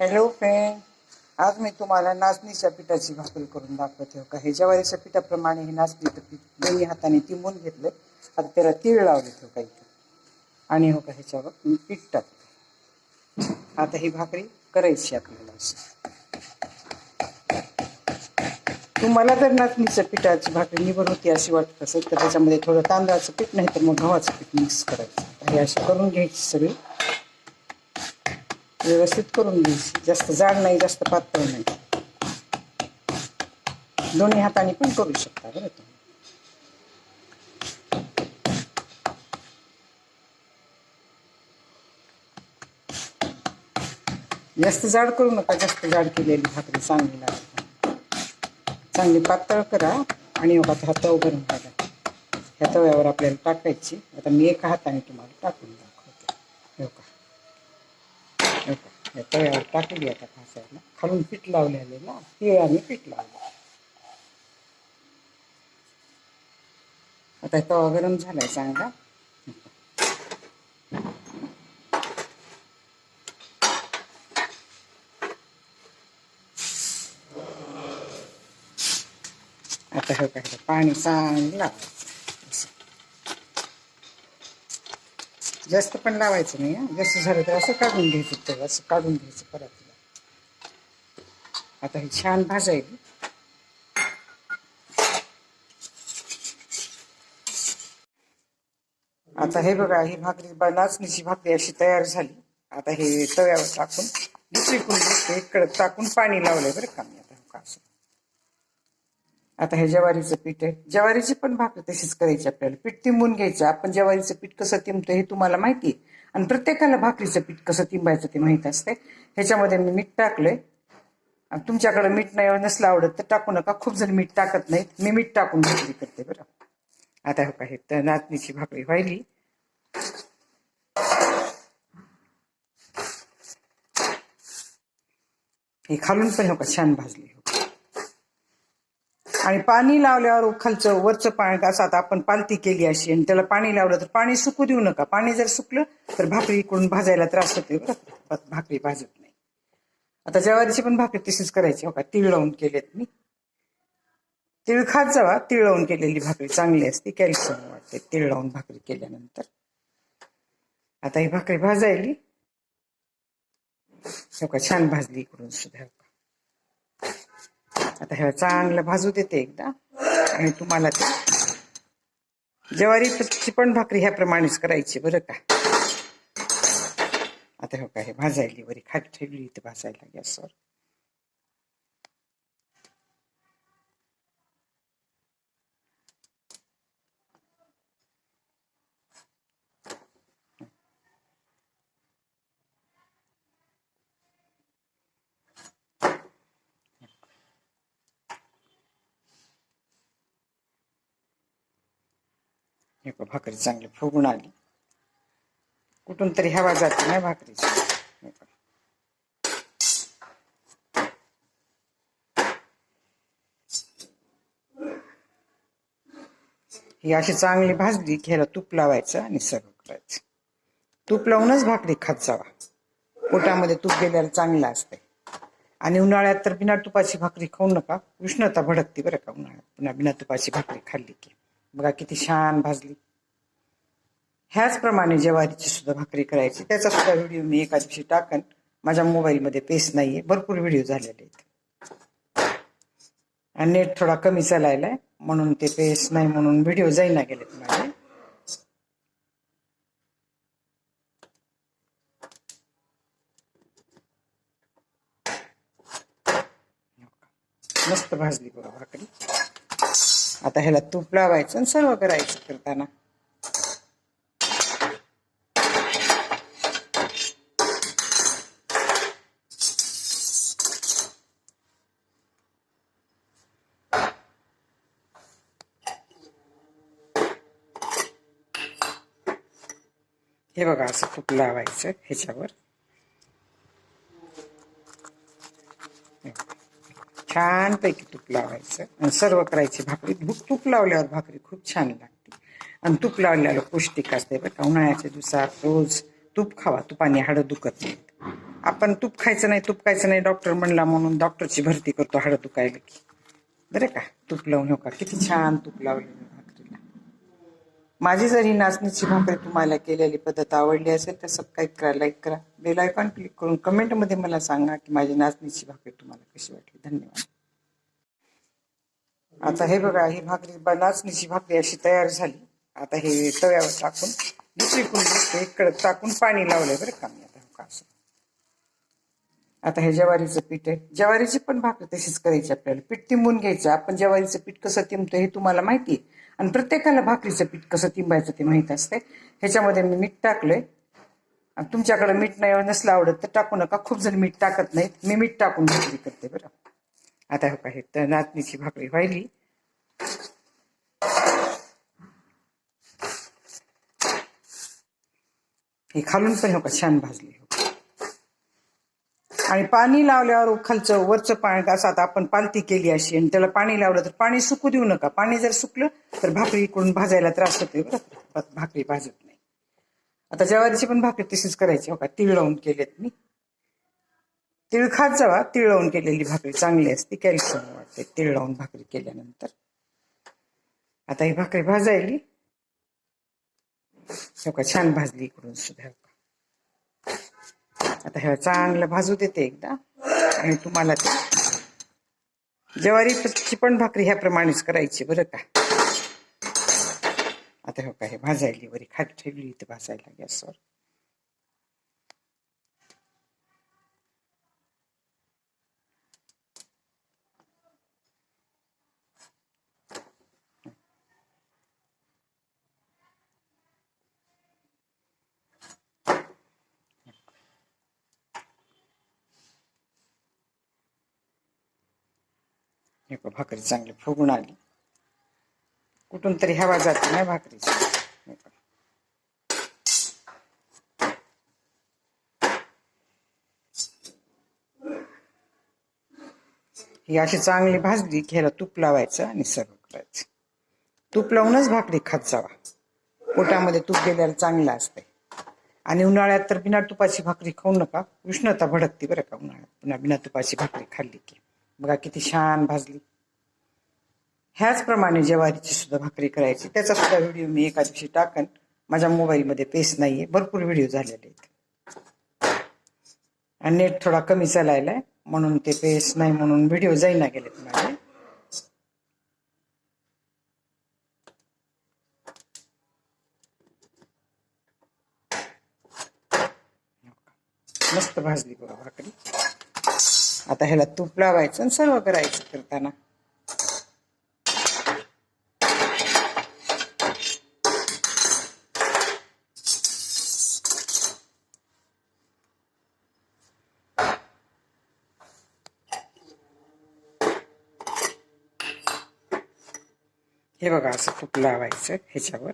Hello friend आज मी तुम्हाला नाचणीच्या पिठाची भाकरी करून दाखवते. हो का? हे ज्वारीच्या पिठाप्रमाणे हे नाचणीचं पीठ दोन्ही हाताने तिंबून घेतलं. आता त्याला तीळ लावले हो का इथं. आणि हो का ह्याच्यावर मी पीठ टाकते आता ही भाकरी करायची आपल्याला अशी. तुम्हाला जर नाचणीच्या पिठाची भाकरी निवड होती अशी वाटत असेल तर त्याच्यामध्ये थोडं तांदळाचं पीठ नाही तर मग गव्हाचं पीठ मिक्स करायचं. हे अशी करून घ्यायची सगळी. व्यवस्थित करून घ्यायची. जास्त जाड नाही जास्त पातळ नाही. दोन्ही हाताने पण करू शकता बरं तुम्ही. जास्त जाड करू नका जास्त जाड केलेली भाकरी चांगली लागते. चांगली पातळ करा आणि मग आता तव गरम करा ह्या तव्यावर आपल्याला टाकायची. आता मी एका हाताने तुम्हाला टाकून द्या हो का या तव्यावर टाकली आता भासायला खालून पीठ लावलेले ना तिळाने पीठ लावलं आता तवा गरम झालाय चांगला आता हे काय पाणी चांगलं लावायचं असं. जास्त पण लावायचं नाही जसं जास्त झालं तर असं काढून घ्यायचं ते असं काढून घ्यायचं परत. आता ही छान भाजायली. आता हे बघा ही भाकरी नाचणीची भाकरी अशी तयार झाली. आता हे तव्यावर टाकून दुसरीकडून दुसरी कडक टाकून पाणी लावलंय बरं का मी आता. आता हे ज्वारीचं पीठ आहे. ज्वारीची पण भाकरी तशीच करायची आपल्याला. पीठ तिंबून घ्यायचं. आपण ज्वारीचं पीठ कसं तिंबतं हे तुम्हाला माहिती आहे. आणि प्रत्येकाला भाकरीचं पीठ कसं तिंबायचं ते माहीत असते. ह्याच्यामध्ये मी मीठ टाकलंय. तुमच्याकडे मीठ नाही हो, नसलं आवडत तर टाकू नका. खूप जण मीठ टाकत नाहीत. मी मीठ टाकून भाकरी करते बरं. आता हो का हे तर नाचणीची भाकरी व्हायली. हे खालून पण हो का छान भाजली हो. आणि पाणी लावल्यावर खालचं वरचं पाणी असं आता आपण पालती केली अशी. आणि त्याला पाणी लावलं तर पाणी सुकू देऊ नका. पाणी जर सुकलं तर भाकरी इकडून भाजायला त्रास होते बरं भाकरी भाजत नाही. आता ज्वारीची पण भाकरी तशीच करायची हो का? तीळ लावून केलेत मी. तीळ खात जावा. तीळ लावून केलेली भाकरी चांगली असते. कॅल्शियम वाटते तीळ लावून भाकरी केल्यानंतर. आता ही भाकरी भाजायली. हो का? छान भाजली इकडून सुद्धा. आता ह्या चांगलं भाजू देते एकदा. आणि तुम्हाला ते ज्वारीची पण भाकरी ह्याप्रमाणेच करायची बरं का. आता हो का हे भाजायली वरी खाली ठेवली इथे भाजायला गॅसवर. हे भाकरी चांगली फुगून आली. कुठून तरी हवा जाते नाही भाकरीची. ही अशी चांगली भाजली की ह्याला तूप लावायचं आणि सर्व करायचं. तूप लावूनच भाकरी खात जावा. पोटामध्ये तूप गेल्याला चांगलं असते आणि उन्हाळ्यात तर बिना तुपाची भाकरी खाऊ नका. उष्णता भडकते बरं का उन्हाळ्यात. पुन्हा बिना तुपाची भाकरी खाल्ली की. बघा किती छान भाजली. ह्याचप्रमाणे ज्वारीची सुद्धा भाकरी करायची त्याचा सुद्धा व्हिडिओ मी एका दिवशी टाकन. माझ्या मोबाईलमध्ये पेस नाहीये भरपूर व्हिडिओ झालेले आहेत. आणि नेट थोडा कमी चालायलाय म्हणून ते पेस नाही म्हणून व्हिडिओ जाईना गेलेत माझे. मस्त भाजली बघा भाकरी. आता ह्याला तूप लावायचं आणि सर्व करायचं करताना. हे बघा असं तूप लावायचं ह्याच्यावर. छानपैकी तूप लावायचं. आणि सर्व करायची भाकरी. तूप तूप लावल्यावर भाकरी खूप छान लागते. आणि तूप लावल्यावर पौष्टिक असते बरं का. उन्हाळ्याच्या दिवसात रोज तूप खावा. तुपाने हाडं दुखत नाहीत. आपण तूप खायचं नाही तूप खायचं नाही डॉक्टर म्हणला म्हणून डॉक्टरची भरती करतो हाडं दुखायला की. बरं का? तूप लावून हो का? किती छान तूप लावलेलं माझी जरी नाचणीची भाकरी तुम्हाला केलेली पद्धत आवडली असेल तर सबस्क्राईब करा लाईक करा. बेल आयकॉन क्लिक करून कमेंटमध्ये मला सांगा की माझी नाचणीची भाकरी तुम्हाला कशी वाटली. धन्यवाद. आता हे बघा ही भाकरी नाचणीची भाकरी अशी तयार झाली. आता हे तव्यावर टाकून दुसरीकडून दुसरं इकडं टाकून पाणी लावलंय बरं का मी आता. हो असं. आता हे ज्वारीचं पीठ आहे. ज्वारीची पण भाकरी तशीच करायची आपल्याला. पीठ तिंबून घ्यायचं. आपण ज्वारीचं पीठ कसं तिंबतो हे तुम्हाला माहिती आहे. आणि प्रत्येकाला भाकरीचं पीठ कसं तिंबायचं ते माहीत असते. ह्याच्यामध्ये मी मीठ टाकलंय. तुमच्याकडे मीठ नाही नसलं आवडत तर टाकू नका. खूप जण मीठ टाकत नाहीत. मी मीठ टाकून भाकरी करते बरं. आता हो का हे तर नाचणीची भाकरी व्हायली. हे खालून पण हो का छान भाजली हो. आणि पाणी लावल्यावर खालचं वरचं पाणी असं आता आपण पालती केली अशी आणि त्याला पाणी लावलं तर पाणी सुकू देऊ नका. पाणी जर सुकलं तर भाकरी इकडून भाजायला त्रास होतोय बरं भाकरी भाजत नाही. आता जवारीची पण भाकरी तशीच करायची हो का? तिळ लावून केलेत मी. तिळ खात जावा तिळ लावून केलेली भाकरी चांगली असते कॅल्शियम वाटते तिळ लावून भाकरी केल्यानंतर. आता ही भाकरी भाजायली. हो का? छान भाजली इकडून सुद्धा. आता ह्या चांगलं भाजू देते एकदा. आणि तुम्हाला ते ज्वारीची पण भाकरी ह्याप्रमाणेच करायची बरं का. आता हो का हे भाजायली वरी खाली ठेवली इथे भाजायला गॅसवर हे भाकरी चांगली फुगून आली. कुठून तरी हवा जाते ना भाकरीची. ही अशी चांगली भाजली की ह्याला तूप लावायचं आणि सर्व करायचं. तूप लावूनच भाकरी खात जावा. पोटामध्ये तूप गेल्यावर चांगलं असतंय. आणि उन्हाळ्यात तर बिना तुपाची भाकरी खाऊ नका. उष्णता भडकते बरं का उन्हाळ्यात. पुन्हा बिना तुपाची भाकरी खाल्ली की. बघा किती छान भाजली. ह्याचप्रमाणे ज्वारीची सुद्धा भाकरी करायची. त्याचा सुद्धा व्हिडिओ मी एका दिवशी टाकन. माझ्या मोबाईलमध्ये पेस नाहीये. भरपूर व्हिडिओ झालेले आहेत. आणि नेट थोडा कमी चालायलाय. म्हणून ते पेस नाही म्हणून व्हिडिओ जाईना गेलेत माझे. मस्त भाजली बघा भाकरी. आता ह्याला तूप लावायचं आणि सर्व करायचं करताना. हे बघा असं तूप लावायचं ह्याच्यावर.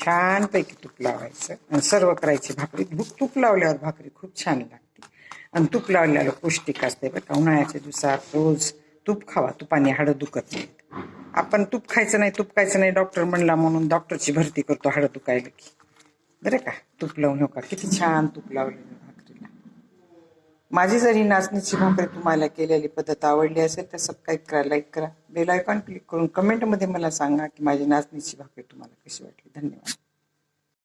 छानपैकी तूप लावायचं. आणि सर्व करायची भाकरी. तूप तूप लावल्यावर भाकरी खूप छान लागते. आणि तूप लावल्यावर पौष्टिक असते बरं का. उन्हाळ्याच्या दिवसात रोज तूप खावा. तुपाने हाडं दुखत नाहीत. आपण तूप खायचं नाही तूप खायचं नाही. डॉक्टर म्हणला म्हणून डॉक्टरची भरती करतो हाडं दुखायला की. बरं का? तूप लावून हो का किती छान तूप लावलेलं माझी जर ही नाचणीची भाकरी तुम्हाला केलेली पद्धत आवडली असेल तर सबस्क्राईब करा लाईक करा बेल आयकॉन क्लिक करून कमेंटमध्ये मला सांगा की माझी नाचणीची भाकरी तुम्हाला कशी वाटली. धन्यवाद.